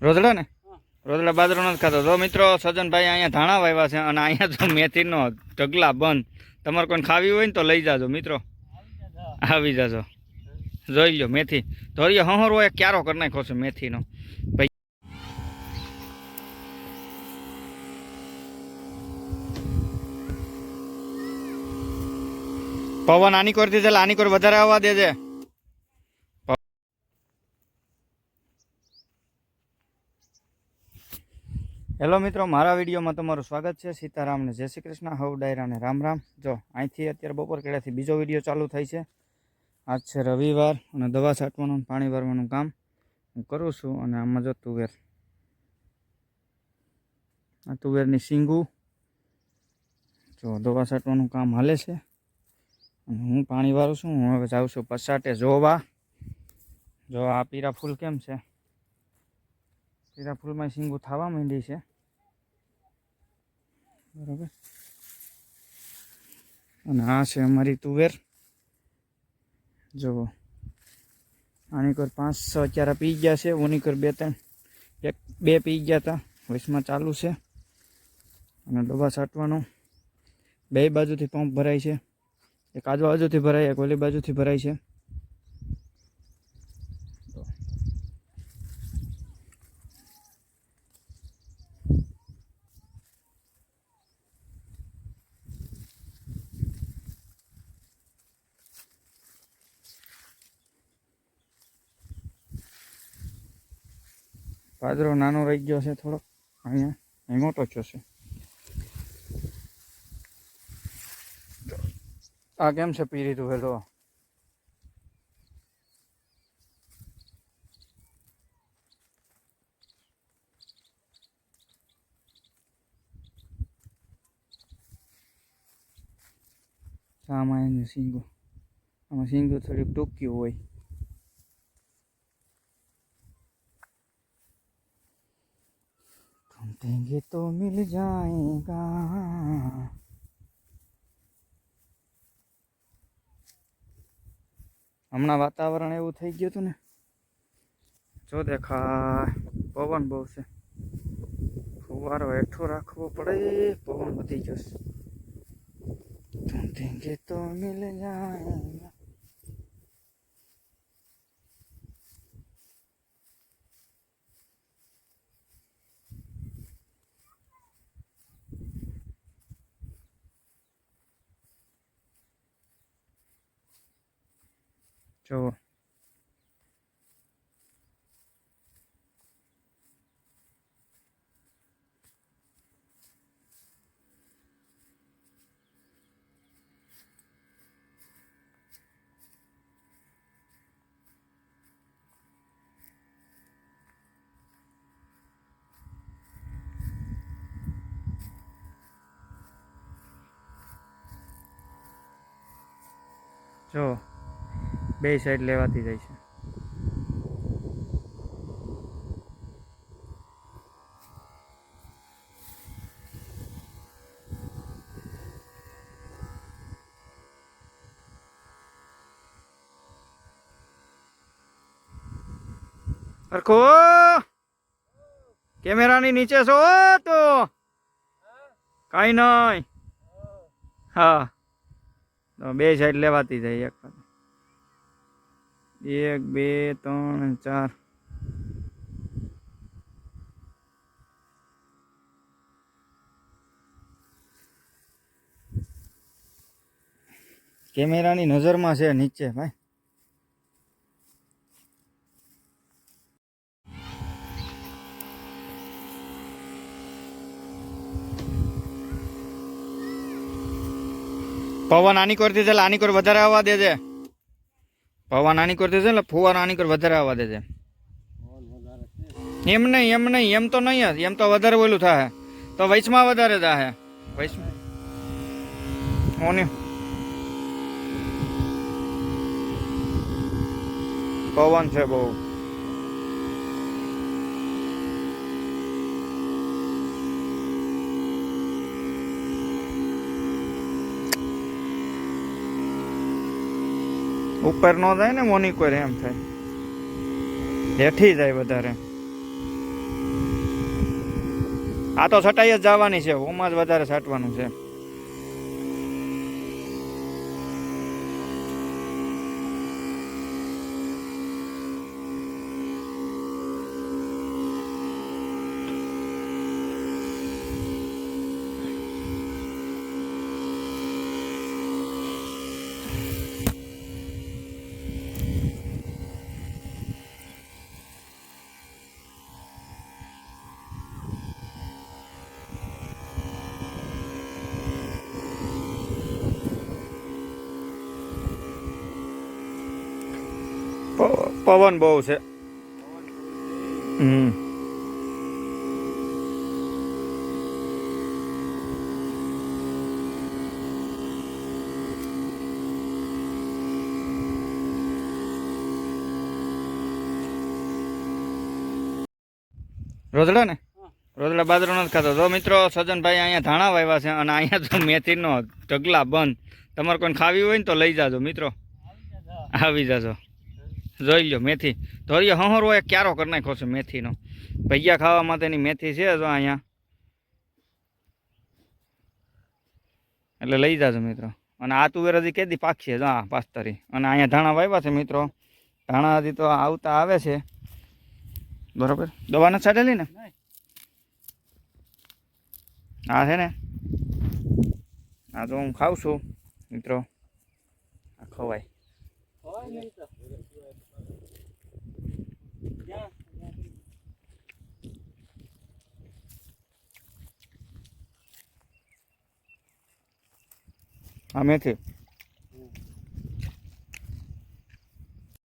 રોદડા ને? રોદડા બાજરો નથી ખાતો. તો મિત્રો સજનભાઈ અહીંયા ધાણા વાવ્યા છે અને અહીંયા તો મેથીનો ઢગલા બંધ. તમારે કોઈને ખાવી હોય ને તો લઈ જાજો મિત્રો. આવી જાજો. જોઈ લો મેથી. ધોરીએ હહોર હોય ક્યારો કરી નાખો છે મેથીનો. ભાઈ. પવન આની કરતી દીધેલા આની કર વધારે આવવા દેજે. હેલો મિત્રો, મારા વિડીયોમાં તમારું સ્વાગત છે. સીતારામને જય શ્રી કૃષ્ણ, હવ ડાયરાને રામ રામ. જો, અહીંથી અત્યારે બપોર કેળાથી બીજો વીડિયો ચાલુ થાય છે. આજ છે રવિવાર અને દવા છાંટવાનું પાણી ભરવાનું કામ હું કરું છું અને આમાં જો તુવેર. આ તુવેરની શીંગું. જો, દવા છાંટવાનું કામ હાલે છે. અને હું પાણી વાળું છું, હું હવે જાઉં છું પસાટે જોવા. જો, આ પીરા ફૂલ કેમ છે? પીરા ફૂલમાં શીંગું થવા માંડી છે. બરાબર. અને આ છે અમારી તુવેર. જુઓ આની કર પાંચ છ અત્યારે પી ગયા છે, ઓની કર બે ત્રણ, એક, બે પી ગયા હતા વચમાં ચાલુ છે. અને ડબ્બા છાંટવાનો. બે બાજુથી પંપ ભરાય છે. એક આજુ બાજુથી ભરાય, એક ઓલી બાજુથી ભરાય છે. પાદરો નાનો રહી ગયો છે થોડો અહીંયા, અહીં મોટો થયો છે આ કેમ છે પી લીધું પેલો આમાં એનું સિંગો. આમાં સિંગો થોડીક ટૂંકી હોય. ढूंढेंगे तो मिल जाएगा હમણાં વાતાવરણ એવું થઈ ગયું હતું ને જો દેખાય પવન બહુ છે ફુવારો હેઠો રાખવો પડે પવન વધી ગયો છે ઢૂંઢેંગે તો મિલ જાએગા જો જો બે સાઈડ લેવાતી જાય છે. હરખો! કેમેરાની નીચે છો તો? કાંઈ નહીં. હા. બે સાઈડ લેવાતી જાય એક. એક, બે, ત્રણ, ચાર. કેમેરાની નજરમાં છે નીચે, ભાઈ. પવન આની કરતી ચાલ આની કર વધારે આવવા દેજે. પવન આની કરતી છે એટલે ફુવારો આની કર વધારે આવવા છે. એમ નહીં એમ નહીં, એમ તો નહીં એમ તો વધારે ઓલું થાય તો વૈશમાં વધારે થાય વૈશમાં ઓની. પવન છે બહુ. ઉપર ન જાય ને મોનિકોર એમ થાય. હેઠી જાય વધારે. આ તો છટાઈ જ જવાની છે, ઓમાં જ વધારે છાંટવાનું છે. પવન બહુ છે. હમ. રોજડા ને? રોજડા બાદરો નથી ખાતો. જો મિત્રો સજનભાઈ અહીંયા ધાણા વાવ્યા છે અને અહીંયા તો મેથીનો ઢગલા બંધ. તમારે કોઈને ખાવી હોય ને તો લઈ જાજો મિત્રો. આવી જાજો. જોઈ લો મેથી. ધોરીએ હહોરો એ ક્યારો કરી નાખ્યો છે મેથીનો. ભૈયા ખાવા માટેની મેથી છે જો અહીંયા. એટલે લઈ જાજો મિત્રો. અને આ તુવેર હજી કેદી પાકશે જો આ પાસ્તરી. અને અહીંયા ધાણા વાવ્યા છે મિત્રો. ધાણા હજી તો આવતા આવે છે. બરોબર? દવા નથી છાટેલી ને? આ છે ને? આ તો હું ખાઉં છું મિત્રો. આ ખવાય. આ મેથી.